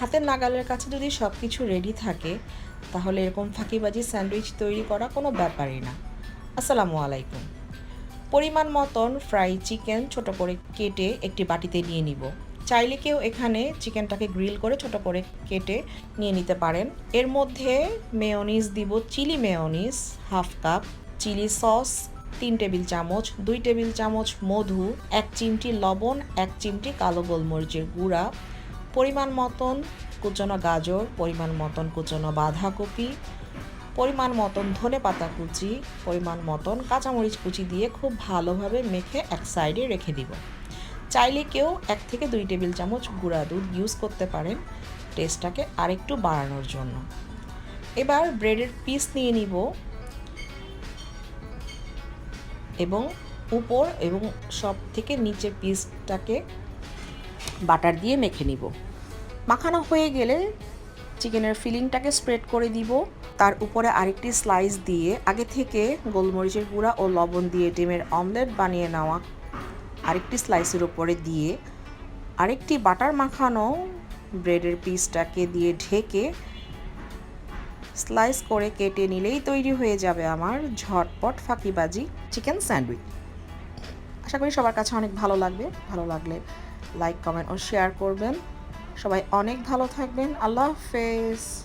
হাতের নাগালের কাছে যদি সব কিছু রেডি থাকে, তাহলে এরকম ফাঁকিবাজি স্যান্ডউইচ তৈরি করা কোনো ব্যাপারই না। আসসালামু আলাইকুম। পরিমাণ মতন ফ্রাই চিকেন ছোট করে কেটে একটি বাটিতে নিয়ে নিব। চাইলে কেউ এখানে চিকেনটাকে গ্রিল করে ছোট করে কেটে নিয়ে নিতে পারেন। এর মধ্যে মেয়নিজ দিব chilli mayonnaise half cup chilli sauce তিন টেবিল চামচ, দুই টেবিল চামচ মধু, এক চিমটি লবণ, এক চিমটি কালো গোলমরিচের গুঁড়া পরিমাণ মতন কুচনো গাজর, পরিমাণ মতন কুচনো বাঁধাকপি, পরিমাণ মতন ধনে পাতা কুচি, পরিমাণ মতন কাঁচামরিচ কুচি দিয়ে খুব ভালোভাবে মেখে এক সাইডে রেখে দিব। চাইলে কেউ এক থেকে দুই টেবিল চামচ গুঁড়া দুধ ইউজ করতে পারেন টেস্টটাকে আরেকটু বাড়ানোর জন্য। এবার ব্রেডের পিস নিয়ে নিব এবং উপর এবং সব থেকে নিচের পিসটাকে বাটার দিয়ে মেখে নিব। মাখানো হয়ে গেলে চিকেনের ফিলিংটাকে স্প্রেড করে দিব। তার উপরে আরেকটি স্লাইস দিয়ে আগে থেকে গোলমরিচের গুঁড়া ও লবণ দিয়ে ডিমের অমলেট বানিয়ে নেওয়া আরেকটি স্লাইসের উপরে দিয়ে আরেকটি বাটার মাখানো ব্রেডের পিসটাকে দিয়ে ঢেকে স্লাইস করে কেটে নিলেই তৈরি হয়ে যাবে আমার ঝটপট ফাঁকিবাজি চিকেন স্যান্ডউইচ। আশা করি সবার কাছে অনেক ভালো লাগবে। ভালো লাগলে লাইক কমেন্ট ও শেয়ার করবেন। সবাই অনেক ভালো থাকবেন। আল্লাহ হাফেজ।